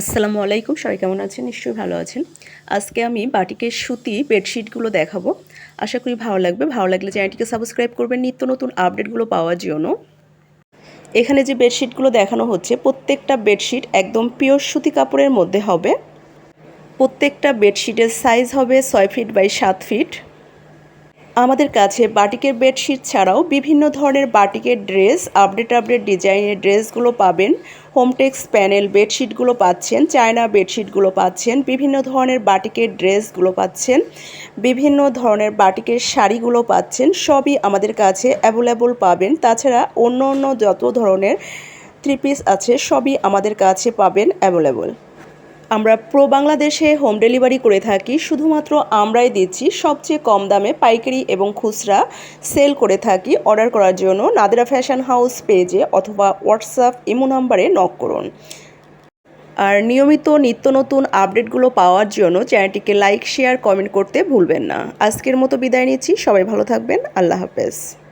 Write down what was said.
আসসালামু আলাইকুম, সবাই কেমন আছেন? নিশ্চয়ই ভালো আছেন। আজকে আমি বাটিকের সুতি বেডশিটগুলো দেখাবো। আশা করি ভালো লাগবে। ভালো লাগলে চ্যানেলটিকে সাবস্ক্রাইব করবেন। নিত্য নতুন আপডেটগুলো পাওয়ার জন্য। এখানে যে বেডশিটগুলো দেখানো হচ্ছে, প্রত্যেকটা বেডশিট একদম পিওর সুতি কাপড়ের মধ্যে হবে। প্রত্যেকটা বেডশিটের সাইজ হবে ছয় ফিট বাই সাত ফিট। আমাদের কাছে বাটিকের বেডশিট ছাড়াও বিভিন্ন ধরনের বাটিকের ড্রেস, আপডেট আপডেট ডিজাইনের ড্রেসগুলো পাবেন। হোমটেক্স প্যানেল বেডশিটগুলো পাচ্ছেন, চায়না বেডশিটগুলো পাচ্ছেন, বিভিন্ন ধরনের বাটিকের ড্রেসগুলো পাচ্ছেন, বিভিন্ন ধরনের বাটিকের শাড়িগুলো পাচ্ছেন, সবই আমাদের কাছে অ্যাভেলেবল পাবেন। তাছাড়া অন্য অন্য যত ধরনের থ্রি পিস আছে, সবই আমাদের কাছে পাবেন অ্যাভেলেবল। আমরা প্রো বাংলাদেশে হোম ডেলিভারি করে থাকি, শুধুমাত্র আমরাই দিচ্ছি, সবচেয়ে কম দামে পাইকারি এবং খুচরা সেল করে থাকি। অর্ডার করার জন্য নাদিরা ফ্যাশন হাউস পেজে অথবা হোয়াটসঅ্যাপ ইমো নাম্বারে নক করুন। আর নিয়মিত নিত্য নতুন আপডেটগুলো পাওয়ার জন্য চ্যানেলটিকে লাইক শেয়ার কমেন্ট করতে ভুলবেন না। আজকের মতো বিদায় নিচ্ছি। সবাই ভালো থাকবেন। আল্লাহ হাফেজ।